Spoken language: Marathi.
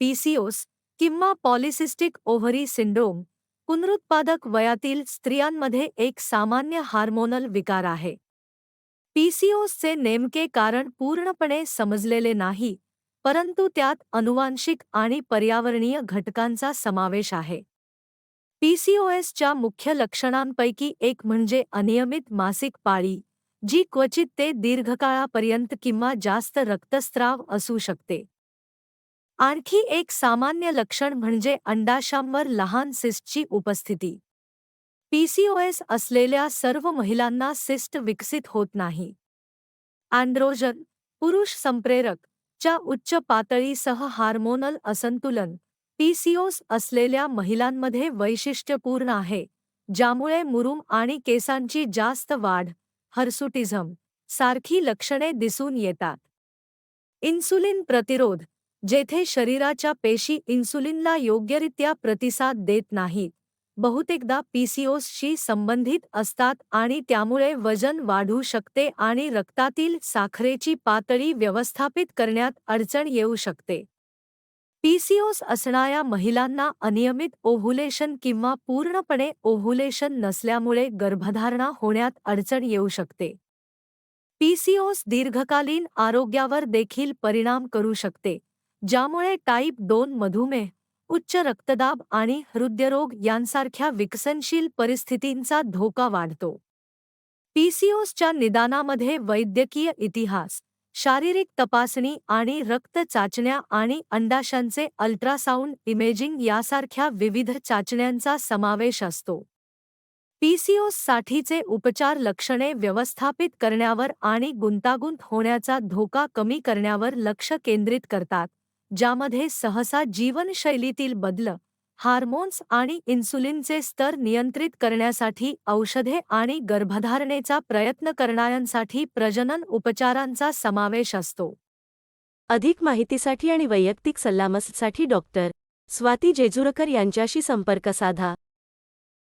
पीसीओस किंवा पॉलिसिस्टिक ओव्हरी सिंड्रोम पुनरुत्पादक वयातील स्त्रियांमध्ये एक सामान्य हार्मोनल विकार आहे. पीसीओसचे नेमके कारण पूर्णपणे समजलेले नाही, परंतु त्यात अनुवांशिक आणि पर्यावरणीय घटकांचा समावेश आहे. पीसीओएसच्या मुख्य लक्षणांपैकी एक म्हणजे अनियमित मासिक पाळी, जी क्वचित ते दीर्घकाळापर्यंत किंवा जास्त रक्तस्राव असू शकते. आणखी एक सामान्य लक्षण म्हणजे अंडाशांवर लहान सिस्टची उपस्थिती. पीसीओएस असलेल्या सर्व महिलांना सिस्ट विकसित होत नाही. अँड्रोजन पुरुष संप्रेरक च्या उच्च पातळीसह हार्मोनल असंतुलन पीसीओस असलेल्या महिलांमध्ये वैशिष्ट्यपूर्ण आहे ज्यामुळे मुरुम आणि केसांची जास्त वाढ हर्सुटिझम सारखी लक्षणे दिसून येतात. इन्सुलिन प्रतिरोध जेथे शरीराच्या पेशी इन्सुलिनला योग्यरित्या प्रतिसाद देत नाहीत. बहुतेकदा पीसीओसशी संबंधित असतात आणि त्यामुळे वजन वाढू शकते आणि रक्तातील साखरेची पातळी व्यवस्थापित करण्यात अडचण येऊ शकते. पीसीओस असणाऱ्या महिलांना अनियमित ओव्हुलेशन किंवा पूर्णपणे ओव्हुलेशन नसल्यामुळे गर्भधारणा होण्यात अडचण येऊ शकते. पीसीओस दीर्घकालीन आरोग्यावर देखील परिणाम करू शकते. ज्यामुळे टाईप दोन मधुमेह उच्च रक्तदाब आणि हृदयरोग यांसारख्या विकसनशील परिस्थितींचा धोका वाढतो. पीसीओसच्या निदानामध्ये वैद्यकीय इतिहास शारीरिक तपासणी आणि रक्त चाचण्या आणि अंडाशांचे अल्ट्रासाऊंड इमेजिंग यासारख्या विविध चाचण्यांचा समावेश असतो. पीसीओससाठीचे उपचार लक्षणे व्यवस्थापित करण्यावर आणि गुंतागुंत होण्याचा धोका कमी करण्यावर लक्ष केंद्रित करतात. ज्यामध्ये सहसा जीवनशैलीतील बदल हार्मोन्स आणि इन्सुलिनचे स्तर नियंत्रित करण्यासाठी औषधे आणि गर्भधारणेचा प्रयत्न करणाऱ्यांसाठी प्रजनन उपचारांचा समावेश असतो. अधिक माहितीसाठी आणि वैयक्तिक सल्लामससाठी डॉक्टर स्वाती जेजुरकर यांच्याशी संपर्क साधा.